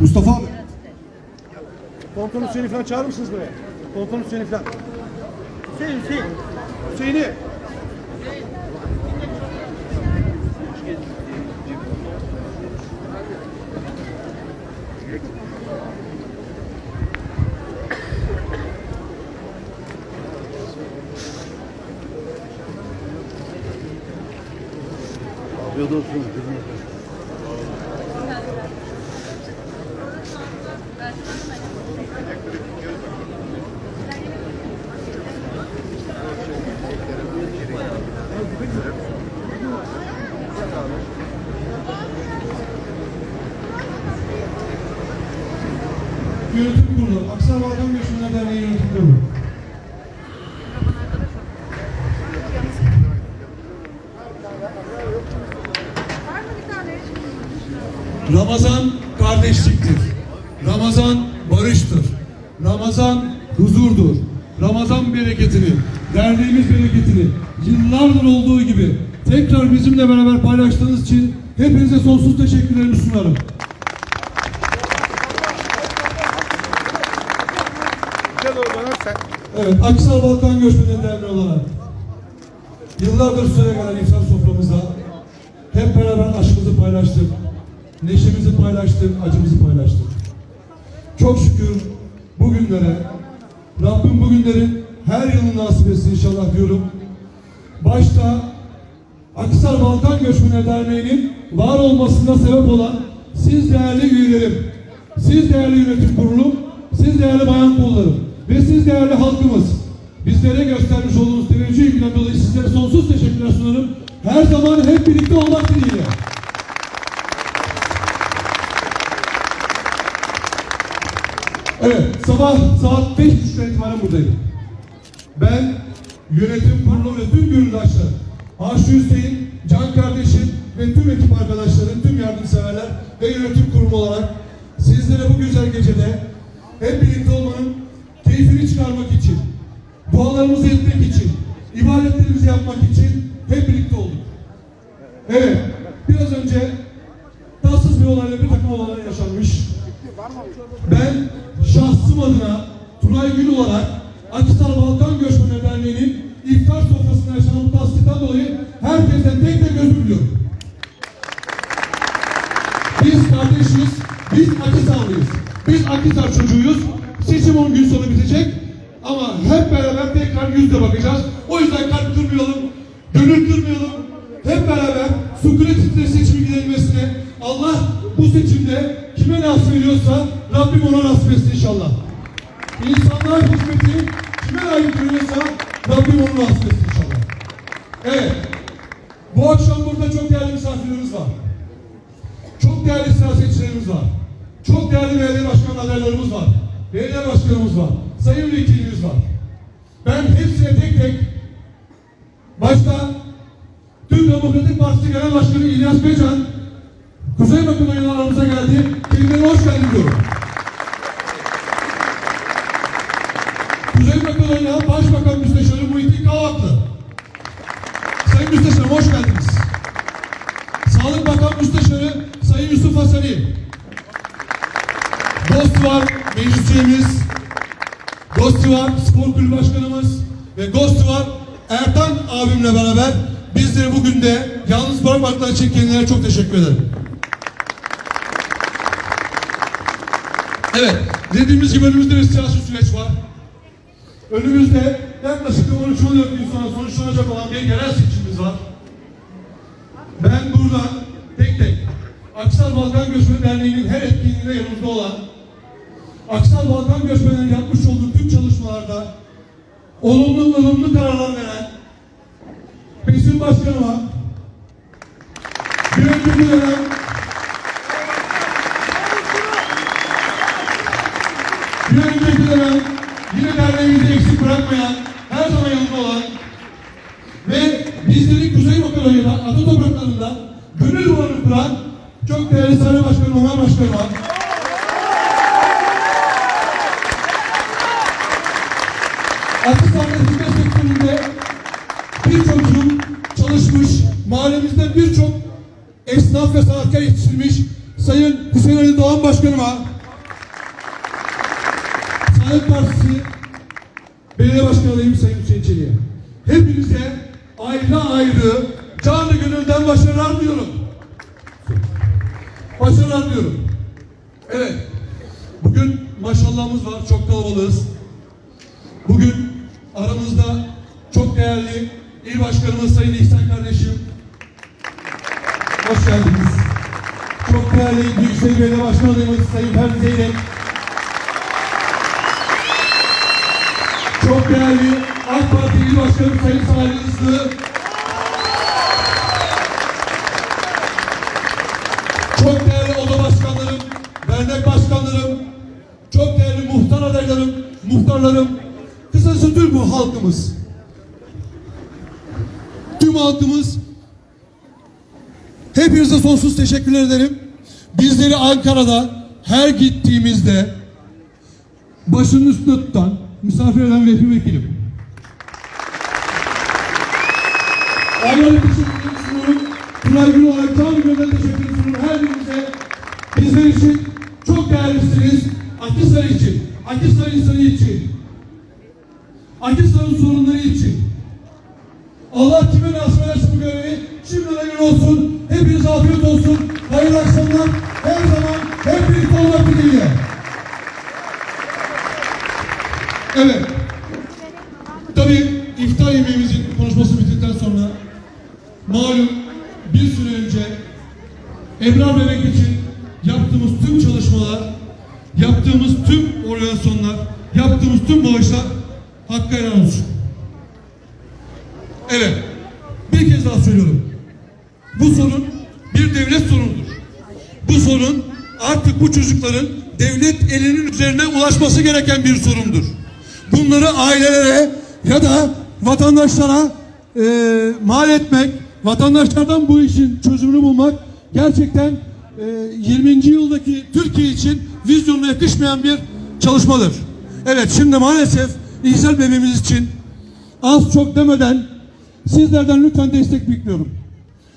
Mustafa abi. Komutanım Hüseyin'i falan çağırır mısınız buraya? Komutanım Hüseyin'i falan. Hüseyin, Hüseyin. Hüseyin'i. Afiyet olsun. Yönetim Kurulu, Aksar Balkan Göçmenler Derneği Yönetim Kurulu. Ramazan kardeşliktir. Ramazan barıştır. Ramazan huzurdur. Ramazan bereketini, derneğimiz bereketini yıllardır olduğu gibi tekrar bizimle beraber paylaştığınız için hepinize sonsuz teşekkürlerimi sunarım. Bize doğru. Evet, Aksal Balkan Göçmenleri Derneği olarak yıllardır süre gelen iftar soframızda hep beraber aşkımızı paylaştık, neşemizi paylaştık, acımızı paylaştık. Çok şükür bugünlere, Rabbim bugünlerin her yılını nasip etsin inşallah diyorum. Başta Aksar Balkan Göçmenleri Derneği'nin var olmasına sebep olan siz değerli üyelerim, siz değerli yönetim kurulum, siz değerli bayan kollarım ve siz değerli halkımız bizlere göstermiş olduğunuz teveccüh ilgilen dolayı sizlere sonsuz teşekkürler sunarım. Her zaman hep birlikte olmak dileğiyle. Evet, sabah saat 5.30'dan itibaren buradayım. Ben yönetim kurulu ve tüm gönüllüler, Aşı Hüseyin, Can kardeşim ve tüm ekip arkadaşlarım, tüm yardımseverler ve yönetim kurumu olarak sizlere bu güzel gecede hep birlikte olmanın keyfini çıkarmak için, dualarımızı etmek için, ibadetlerimizi yapmak için hep birlikte olduk. Evet, biraz önce tatsız bir olayla bir takım olaylar yaşanmış. Ben şahsım adına Tunay Gül olarak Akisar Balkan Göçmenler Derneği'nin iftar sofrasında yaşanan tatsızlıktan dolayı herkesten tek tek özür diliyorum. Biz kardeşiz, biz Akisarlıyız. Biz Akisar çocuğuyuz. Seçim 10 gün sonra bitecek. Ama hep beraber tekrar yüzle bakacağız. O yüzden kalp kırmayalım, gönül kırmayalım. Hep beraber sükunetle seçimin gidilmesine Allah bu seçimde kime nasip ediyorsa Rabbim ona nasip etsin inşallah. İnsanlar hizmeti kime layık görüyorsa Rabbim onu nasip etsin inşallah. Evet. Bu akşam burada çok değerli misafirlerimiz var. Çok değerli siyasetçilerimiz var. Çok değerli belediye başkan adaylarımız var. Belediye başkanımız var. Sayın vekilimiz var. Ben hepsine tek tek başta Türk Demokratik Partisi Genel Başkanı İlyas Becan Kuzey Makedonya'nın aramıza geldi. Kendilerine hoş geldin diyorum. Gostivar meclisçimiz, Gostivar Spor Kulübü Başkanımız ve Gostivar Ertan abimle beraber bizleri bugün de yalnız bırakmaktan çekenlere çok teşekkür ederim. Evet, dediğimiz gibi önümüzde bir siyasi süreç var. Önümüzde yaklaşık 13-14 gün sonra sonuçlanacak olan bir yerel seçimimiz var. Ben buradan tek tek Aksal Balkan Göçmen Derneği'nin her etkinliğinde yanımızda olan Aksal Balkan Göçmenler'in yapmış olduğu tüm çalışmalarda olumlu ılımlı kararlar veren Besim Başkanıma bir önceki dönem bir önceki yine derneğimizi eksik bırakmayan, her zaman yanında olan ve bizleri Kuzey Makedonya'da, ada topraklarında gönül duvarı kuran çok değerli Sayın Başkanım, Ömer Başkanıma Akhisar'da hizmet sektöründe birçok yıl çalışmış, mahallemizde birçok esnaf ve sanatkar yetiştirmiş Sayın Hüseyin Ali Doğan Başkanıma Saadet Partisi Belediye Başkanı adayım Sayın Hüseyin Çelik'e. Hepinize ayrı ayrı canı gönülden başarılar diliyorum. Başarılar diliyorum. Evet. Bugün maşallahımız var. Çok kalabalığız. Bugün aramızda çok değerli il başkanımız Sayın İhsan kardeşim. Hoş geldiniz. Çok değerli Büyükşehir Belediye Başkanı adayımız Sayın Ferdi Zeyrek. Çok değerli AK Parti İl Başkanı Sayın Salih Islı. Çok değerli oda başkanlarım, dernek başkanlarım, çok değerli muhtar adaylarım, muhtarlarım, halkımız. Tüm halkımız hepinize sonsuz teşekkürler ederim. Bizleri Ankara'da her gittiğimizde başının üstünde tutan, misafir eden vekil vekilim. Onlara teşekkür sunuyorum. Tuna Gül Akşamlar. Her zaman hep birlikte olmak dileğiyle. Evet. Tabii iftar yemeğimizin konuşması bittikten sonra malum bir süre önce Ebrar Bebek için yaptığımız tüm çalışmalar, yaptığımız tüm organizasyonlar, yaptığımız tüm bağışlar hakkı helal olsun. Evet. Bir kez daha söylüyorum. Bu sorun bir devlet sorunudur. Bu sorun artık bu çocukların devlet elinin üzerine ulaşması gereken bir sorundur. Bunları ailelere ya da vatandaşlara e, mal etmek, vatandaşlardan bu işin çözümünü bulmak gerçekten e, 20. yıldaki Türkiye için vizyonuna yakışmayan bir çalışmadır. Evet şimdi maalesef İhsal bebeğimiz için az çok demeden sizlerden lütfen destek bekliyorum.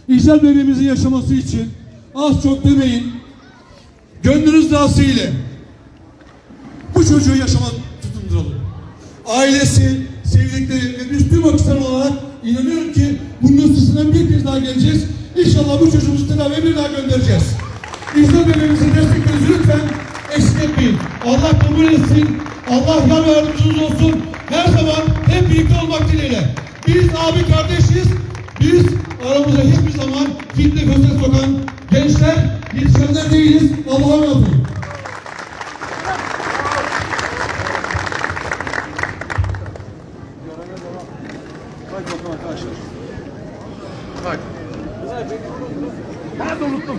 İhsal bebeğimizin yaşaması için az çok demeyin. Gönlünüz ile bu çocuğu yaşama tutunduralım. Ailesi, sevdikleri ve biz tüm Akisar olarak inanıyorum ki bunun üstesinden bir kez daha geleceğiz. İnşallah bu çocuğumuzu tedaviye bir daha göndereceğiz. İhsal bebeğimizin desteklerinizi lütfen eksik etmeyin. Allah kabul etsin. Allah yar yardımcınız olsun. Her zaman hep birlikte olmak dileğiyle. Biz abi kardeşiz. Biz aramıza hiçbir zaman fitne fesat sokan gençler, yetişenler değiliz. Allah'a emanet olun.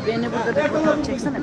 Beni burada bir fotoğraf çeksene.